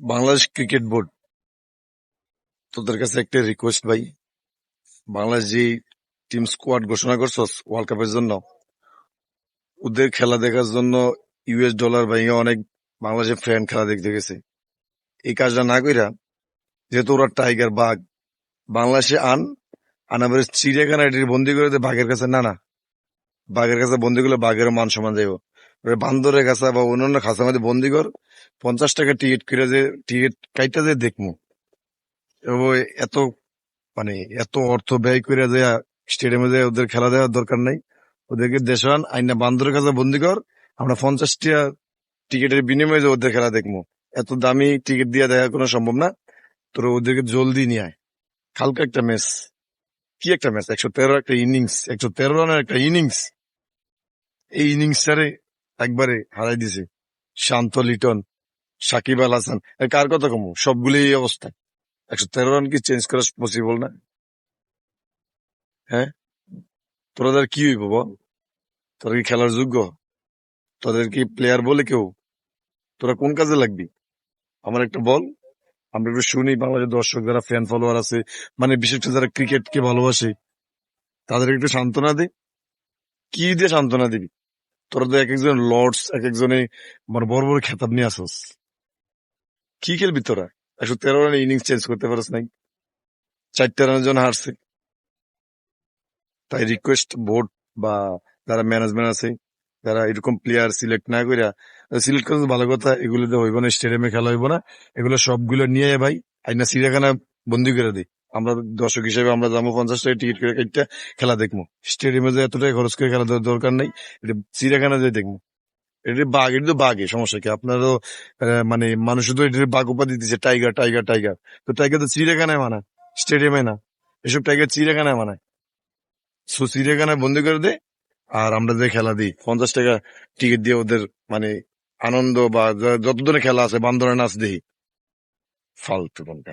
Bangladesh cricket board, তোদের কাছে একটা রিকোয়েস্ট ভাই। বাংলাদেশ যে টিম স্কোয়াড ঘোষণা করছস ওয়ার্ল্ড কাপের জন্য, ওদের খেলা দেখার জন্য ইউএস ডলার ভেঙে অনেক বাংলাদেশের ফ্রেন্ড খেলা দেখতে গেছে। এই কাজটা না কইরা, যেহেতু ওরা টাইগার বাঘ, বাংলাদেশে আন আনাবার চিড়িয়াখানা এটি বন্দি করে বাঘের কাছে না না। বাঘের কাছে বন্দি করলে বাঘের মান সমান যাইব বান্দরের কাছে বা অন্যান্য খাঁচার মধ্যে বন্দি কর পঞ্চাশ টাকা টিকিট করে যে, টিকিট কাইটা যে দেখমু। এবং এত মানে এত অর্থ ব্যয় করে যে স্টেডিয়ামে যে ওদের খেলা দেওয়ার দরকার নাই। ওদেরকে দেশান, আইনা বান্দরের কাছে বন্দি কর আমরা পঞ্চাশটা টিকিটের বিনিময়ে যে ওদের খেলা দেখব এত দামি টিকিট দিয়ে দেখা কোনো সম্ভব না। তোর ওদেরকে জলদি নিয়ে আয়। কালকে একটা ম্যাচ। কি একটা ম্যাচ? একশো তেরো একটা ইনিংস, একশো তেরো রানের একটা ইনিংস। এই ইনিংসটারে একবারে হারাই দিছে। শান্ত, লিটন, সাকিব আল হাসান। কার কথা কমু? সবগুলি এই অবস্থা। একশো তেরো রান কি চেঞ্জ করা পসিবল না? হ্যাঁ? তোরাদের কি হইব তোরা কি খেলার যোগ্য? তোদের কি প্লেয়ার বলে কেউ? তোরা কোন কাজে লাগবি? আমার একটা বল, আমরা একটু শুনি বাংলাদেশের দর্শক যারা ফ্যান ফলোয়ার আছে মানে বিশেষ করে যারা ক্রিকেটকে ভালোবাসে তাদের একটু সান্ত্বনা দে। কি দিয়ে সান্ত্বনা দিবি? তোরা তো এক একজন লর্ডস এক একজনে মানে বড় বড় খেতাব নিয়ে আসস। কি খেলবি তোরা? একশো তেরো রানে ইনিংস চেঞ্জ করতে পারস নাই। চারটে রানের জন্য হারছে। তাই রিকোয়েস্ট বোর্ড বা যারা ম্যানেজমেন্ট আছে, যারা এরকম প্লেয়ার সিলেক্ট না করে সিলেক্ট করে ভালো কথা, এগুলো তো হইব না স্টেডিয়ামে খেলা হইব না। এগুলো সবগুলো নিয়ে ভাই, আইনা চিড়িয়াখানা বন্দি করে দিই আমরা দর্শক হিসেবে আমরা যাব পঞ্চাশ টাকা টিকিট করে কেটে খেলা দেখব স্টেডিয়ামে যে এত টাকা খরচ করে খেলা দরকার নেই, এটা চিড়িয়াখানা যে দেখব এটা বাঘ, এটা তো বাঘে, সমস্যা কি? আপনারও মানে মানুষ তো এটার বাঘ উপাধি দিচ্ছে টাইগার টাইগার টাইগার। তো টাইগার তো চিড়িয়াখানায় মানায়, স্টেডিয়ামে না। এসব টাইগার চিড়িয়াখানায় মানায়। সো চিড়িয়াখানায় বন্দি করে দে, আর আমরা যে খেলা দিই, পঞ্চাশ টাকা টিকিট দিয়ে ওদের মানে আনন্দ বা যত ধরনের খেলা আছে, বান্দরের নাচ দিই ফালতু কোনটা